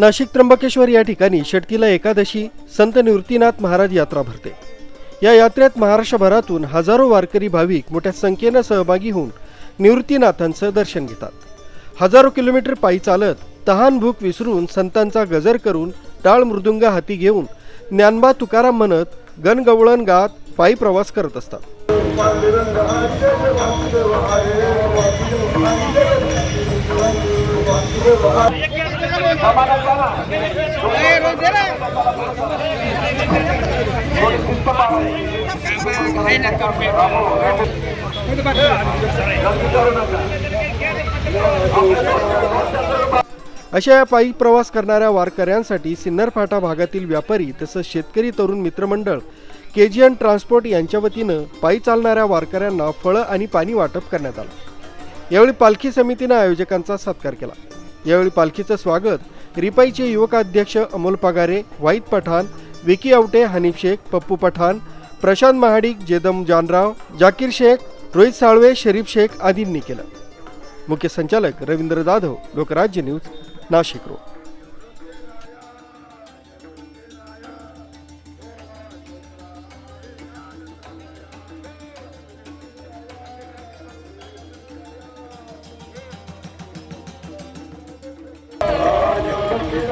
नाशिक त्र्यंबकेश्वर या ठिकाणी षटकीला एकादशी संत निवृत्तीनाथ महाराज यात्रा भरते या यात्रेत महाराष्ट्रभरातून हजारो वारकरी भाविक मोठ्या संख्येनं सहभागी होऊन निवृत्तीनाथांचं दर्शन घेतात हजारो किलोमीटर पायी चालत तहान भूक विसरून संतांचा गजर करून टाळ मृदुंग हाती घेऊन ज्ञानबा तुकाराम म्हणत गणगवळण गात पायी प्रवास करत असतात अशा या पायी प्रवास करणाऱ्या वारकऱ्यांसाठी सिन्नर फाटा भागातील व्यापारी तसंच शेतकरी तरुण मित्रमंडळ के जी एन ट्रान्सपोर्ट यांच्या वतीनं पायी चालणाऱ्या वारकऱ्यांना फळं आणि पाणी वाटप करण्यात आलं. यावेळी पालखी समितीनं आयोजकांचा सत्कार केला. यावेळी पालखीचं स्वागत रिपाईचे युवकाध्यक्ष अमोल पगारे वाईद पठाण विकी आवटे हनीफ शेख पप्पू पठाण प्रशांत महाडिक जेदम जानराव जाकीर शेख रोहित साळवे शरीफ शेख आदींनी केलं. मुख्य संचालक Ravindra Jadhav Lokrajya news Nashik road.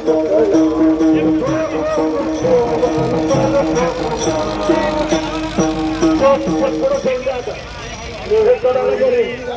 Los